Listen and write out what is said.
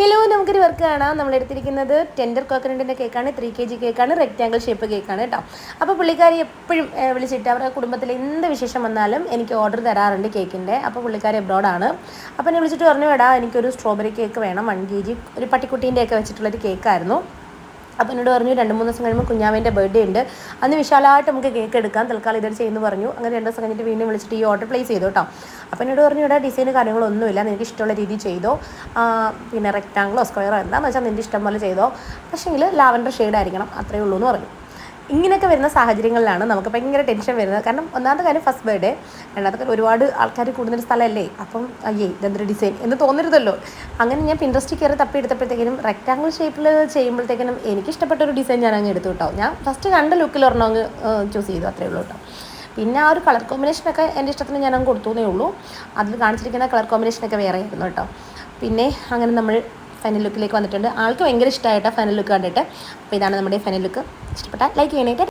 Hello നമുക്കൊരു work കാണാം. നമ്മൾ എടുത്തിരിക്കുന്നത് ടെൻഡർ കോക്കനട്ടിന്റെ കേക്കാണ് ത്രീ കെ ജി കേക്കാണ് റെക്റ്റാങ്കിൾ ഷേപ്പ് കേക്കാണ് കേട്ടോ അപ്പോൾ പുള്ളിക്കാരി എപ്പോഴും വിളിച്ചിട്ട് അവരുടെ കുടുംബത്തിൽ എന്ത് വിശേഷം വന്നാലും എനിക്ക് ഓർഡർ തരാറുണ്ട് കേക്കിന്റെ അപ്പോൾ പുള്ളിക്കാരി എബ്രോഡാണ് അപ്പോൾ എന്നെ വിളിച്ചിട്ട് പറഞ്ഞു എടാ എനിക്കൊരു സ്ട്രോബെറി കേക്ക് വേണം. വൺ കെ ജി ഒരു പട്ടിക്കുട്ടീന്റെയൊക്കെ വെച്ചിട്ടുള്ളൊരു കേക്കായിരുന്നു അപ്പോൾ എന്നോട് പറഞ്ഞു രണ്ട് മൂന്ന് ദിവസം കഴിയുമ്പോൾ കുഞ്ഞാവിന്റെ ബർത്ത്ഡേ ഉണ്ട്. അന്ന് വിശാലമായിട്ട് നമുക്ക് കേക്ക് എടുക്കാം. തൽക്കാലം ഇതൊരു ചെയ്യുന്നു പറഞ്ഞു. അങ്ങനെ രണ്ട് ദിവസം കഴിഞ്ഞിട്ട് വീണ്ടും വിളിച്ചിട്ട് ഈ ഓർഡർ പ്ലേസ് ചെയ്തു കേട്ടോ. അപ്പോൾ എന്നോട് പറഞ്ഞു ഇവിടെ ഡിസൈൻ കാര്യങ്ങളൊന്നുമില്ല. നിനക്ക് ഇഷ്ടമുള്ള രീതി ചെയ്തോ. പിന്നെ റെക്റ്റാങ്കിളോ സ്ക്വയറോ എന്താണെന്ന് വെച്ചാൽ നിന്റെ ഇഷ്ടം പോലെ ചെയ്തോ. പക്ഷേങ്കിൽ ലാവൻഡർ ഷെയ്ഡ് ആയിരിക്കണം. അത്രയേ ഉള്ളൂ എന്ന് പറഞ്ഞു. ഇങ്ങനെയൊക്കെ വരുന്ന സാഹചര്യങ്ങളിലാണ് നമുക്ക് ഭയങ്കര ടെൻഷൻ വരുന്നത്. കാരണം ഒന്നാമത്തെ കാര്യം ഫസ്റ്റ് ബർത്ത്ഡേ രണ്ടാമത്തെ കാര്യം ഒരുപാട് ആൾക്കാർ കൂടുന്നൊരു സ്ഥലമല്ലേ? അപ്പം അയ്യേ ഇതെന്തൊരു ഡിസൈൻ എന്ന് തോന്നരുതല്ലോ. അങ്ങനെ ഞാൻ പിൻട്രസ്റ്റ് കയറി തപ്പി എടുത്തപ്പോഴത്തേക്കിനും റെക്റ്റാങ്കിൾ ഷേപ്പിൽ ചെയ്യുമ്പോഴത്തേക്കിനും എനിക്ക് ഇഷ്ടപ്പെട്ട ഒരു ഡിസൈൻ ഞാൻ അങ്ങ് എടുത്തു കേട്ടോ. ഞാൻ ഫസ്റ്റ് കണ്ട ലുക്കിൽ ഒരെണ്ണം അങ്ങ് ചൂസ് ചെയ്തു. അത്രേ ഉള്ളൂ കേട്ടോ. പിന്നെ ആ ഒരു കളർ കോമ്പിനേഷനൊക്കെ എന്റെ ഇഷ്ടത്തിന് ഞാൻ അങ്ങ് കൊടുത്തു എന്നേ ഉള്ളൂ. അതിൽ കാണിച്ചിരിക്കുന്ന കളർ കോമ്പിനേഷനൊക്കെ വേറെ ആയിരുന്നു കേട്ടോ. പിന്നെ അങ്ങനെ നമ്മൾ ഫൈനൽ ലുക്കിലേക്ക് വന്നിട്ടുണ്ട്. ആൾക്ക് ഭയങ്കര ഇഷ്ടമായിട്ടാണ് ഫൈനൽ ലുക്ക് കണ്ടിട്ട്. അപ്പോൾ ഇതാണ് നമ്മുടെ ഫൈനൽ ലുക്ക് ഇഷ്ടപ്പെട്ടാൽ ലൈക്ക് ചെയ്യണേ